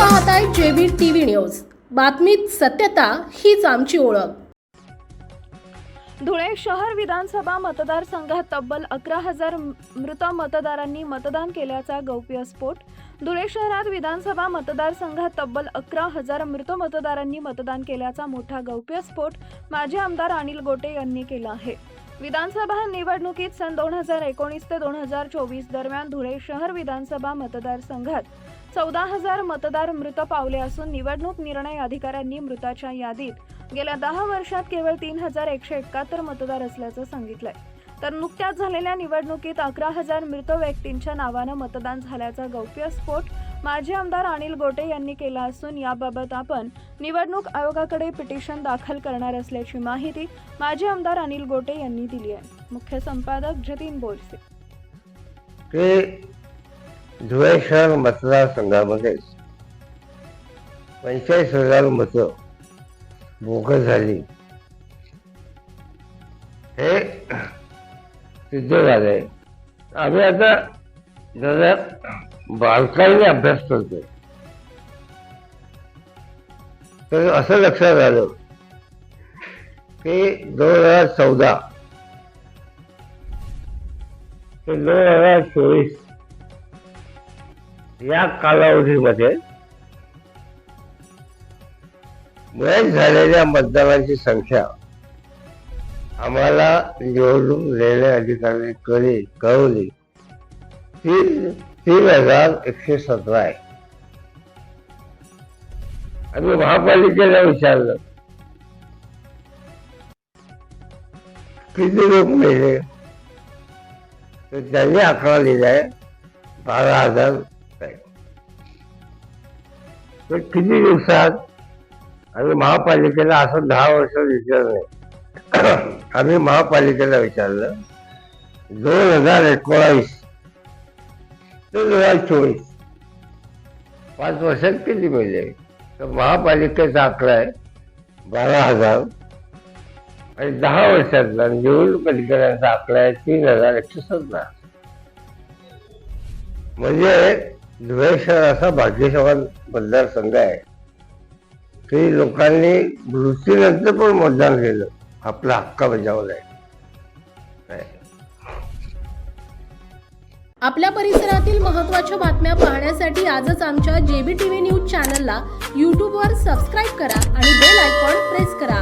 पाहताय JB TV news. बातमीत सत्यता हीच आमची ओळख. धुळे शहर विधानसभा मतदारसंघात तब्बल अकरा हजार मृत मतदारांनी मतदान केल्याचा गौप्यस्फोट धुळे शहरात विधानसभा मतदारसंघात तब्बल अकरा हजार मृत मतदारांनी मतदान केल्याचा मोठा गौप्यस्फोट माजी आमदार अनिल गोटे यांनी केला आहे. विधानसभा निवडणुकीत सन दोन हजार एकोणीस ते दोन हजार चोवीस दरम्यान धुळे शहर विधानसभा मतदारसंघात चौदा हजार मतदार मृत पावले असून निवडणूक निर्णय अधिकाऱ्यांनी मृताच्या यादीत गेल्या दहा वर्षात केवळ तीन हजार एकशे एकाहत्तर मतदार असल्याचं सांगितलंय. तर नुकत्याच झालेल्या निवडणुकीत अकरा हजार मृत व्यक्तींच्या नावानं मतदान झाल्याचा गौप्यस्फोट माजी आमदार अनिल गोटे यांनी केला असून याबाबत आपण निवडणूक आयोगाकडे पिटिशन दाखल करणार असल्याची माहिती माजी आमदार अनिल गोटे यांनी दिली आहे. मुख्य संपादक जतीन बोरसे. धुळे शहर मतदारसंघामध्ये पंचेचाळीस हजार मतं बोगस झाली. हे सिद्ध झालंय आम्ही आता जरा बारकाईने अभ्यास करतोय. तर असं लक्षात आलं की दोन हजार चौदा ते दोन हजार चोवीस या कालावधीमध्ये मयत झालेल्या मतदारांची संख्या आम्हाला निवडून निर्णय अधिकारी कळी कळवली. तीन तीन हजार एकशे सतरा आहे. आम्ही महापालिकेला विचारलं. किती लोक मिळले तर त्यांनी अकरा लिहिलाय बारा हजार तर किती दिवसात आम्ही महापालिकेला असं दहा वर्ष विचारलं. आम्ही महापालिकेला विचारलं दोन हजार एकोणावीस ते दोन हजार चोवीस पाच वर्षात किती मिळले तर महापालिकेचा आकडा आहे बारा हजार आणि दहा वर्षातला निवडणूक अधिकाऱ्यांचा आकडा आहे तीन हजार एकशे सतरा. म्हणजे धुळे शहर असा भाग्यशावान मतदारसंघ आहे. की लोकांनी मृत्यूनंतर पण मतदान केलं. आपला हक्क बजावलाय. आहे आपल्या परिसरातील महत्त्वाच्या बातम्या पाहण्यासाठी आजच आमच्या जेबी टीव्ही न्यूज चॅनलला यूट्यूबवर सबस्क्राईब करा आणि बेल आयकॉन प्रेस करा.